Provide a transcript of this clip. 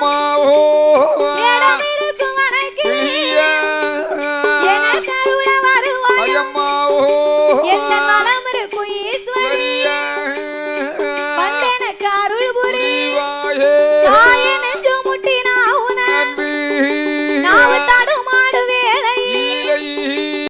માં હો